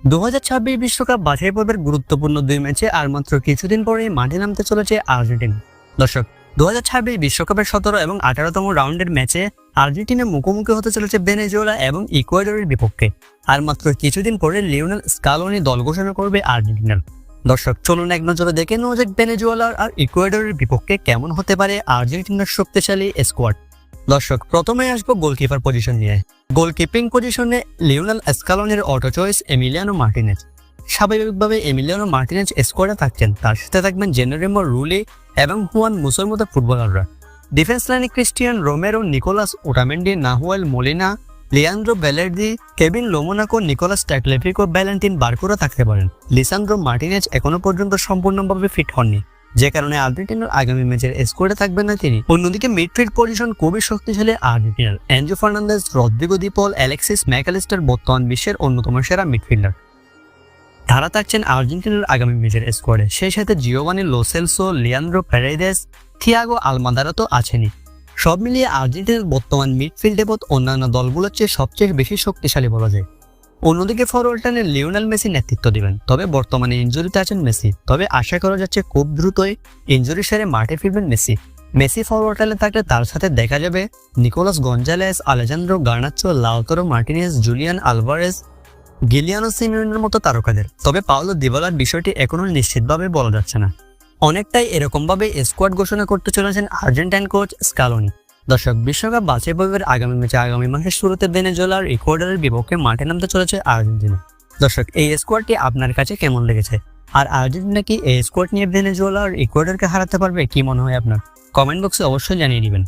দু বিশ্বকাপ বাছাই পর্বের গুরুত্বপূর্ণ দুই ম্যাচে আর মাত্র কিছুদিন পরে মাঠে নামতে চলেছে আর্জেন্টিনা। দর্শক, দু বিশ্বকাপের সতেরো এবং আঠারোতম রাউন্ডের ম্যাচে আর্জেন্টিনা মুখোমুখি হতে চলেছে ভেনেজুয়েলা এবং ইকুয়েডরের বিপক্ষে। আর মাত্র কিছুদিন পরে লিওনেল স্কালোনি দল ঘোষণা করবে আর্জেন্টিনার দর্শক, চলুন এক নজরে দেখে নেওয়া যাক ভেনেজুয়েলার আর ইকুয়েডরের বিপক্ষে কেমন হতে পারে আর্জেন্টিনার শক্তিশালী স্কোয়াড দর্শক, প্রথমে আসব গোলকিপার পজিশন নিয়ে। গোলকিপিং পজিশনে লিওনাল এসকালনের অটো চয়েস এমিলিয়ানো মার্টিনেজ। স্বাভাবিকভাবে এমিলিয়ানো মার্টিনেজ স্কোয়াডে থাকছেন। তার সাথে থাকবেন জেনারেমো রুলি এবং হুয়ান মুসোর মতো ফুটবলাররা। ডিফেন্স লাইনে Cristian Romero, Nicolas Otamendi, Nahuel Molina, Leandro Balerdi, Kevin Lomonaco, Nicolas Tagliafico Valentin Barco থাকতে পারেন। লিসান্দ্রো মার্টিনেজ এখনও পর্যন্ত সম্পূর্ণভাবে ফিট হননি। যে কারণে আর্জেন্টিনার আগামী ম্যাচের স্কোয়াডে থাকবেন না তিনি। অন্যদিকে মিডফিল্ড পজিশন খুবই শক্তিশালী আর্জেন্টিনার। Enzo Fernandez, Rodrigo De Paul Alexis Mac Allister বর্তমান বিশ্বের অন্যতম সেরা মিডফিল্ডার। তারা থাকছেন আর্জেন্টিনার আগামী ম্যাচের স্কোয়াডে। সেই সাথে Giovani Lo Celso Leandro Paredes Thiago Almada তো আছেনই। সব মিলিয়ে আর্জেন্টিনার বর্তমান মিডফিল্ড ডেপথ অন্যান্য দলগুলোর চেয়ে সবচেয়ে বেশি শক্তিশালী বলা যায়। অন্যদিকে ফরওয়ার্ড লাইনে লিওনেল মেসি নেতৃত্ব দিবেন। তবে বর্তমানে ইনজুরিতে আছেন মেসি। তবে আশা করা যাচ্ছে খুব দ্রুতই ইনজুরি সেরে মাঠে ফিরবেন মেসি। মেসি ফরওয়ার্ড লাইনে থাকলে তার সাথে দেখা যাবে Nicolas Gonzalez, Alejandro Garnacho Lautaro Martinez, Julian Alvarez, Giuliano সিমিউনের মতো তারকাদের। তবে পাওলো দিবালার বিষয়টি এখনও নিশ্চিতভাবে বলা যাচ্ছে না। অনেকটাই এরকমভাবে স্কোয়াড ঘোষণা করতে চলেছেন আর্জেন্টাইন কোচ স্কালোনি। দর্শক, বিশ্বকাপ বাছাই পর্বের আগামী ম্যাচে আগামী মাসের শুরুতে ভেনেজুয়েলার ইকুয়েডরের বিপক্ষে মাঠে নামতে চলেছে আর্জেন্টিনা। দর্শক, এই স্কোয়াডটি আপনার কাছে কেমন লেগেছে? আর আর্জেন্টিনা কি এই স্কোয়াড নিয়ে ভেনেজুয়েলা আর ইকুয়েডরকে হারাতে পারবে? কি মনে হয় আপনার? কমেন্ট বক্সে অবশ্যই জানিয়ে দিবেন।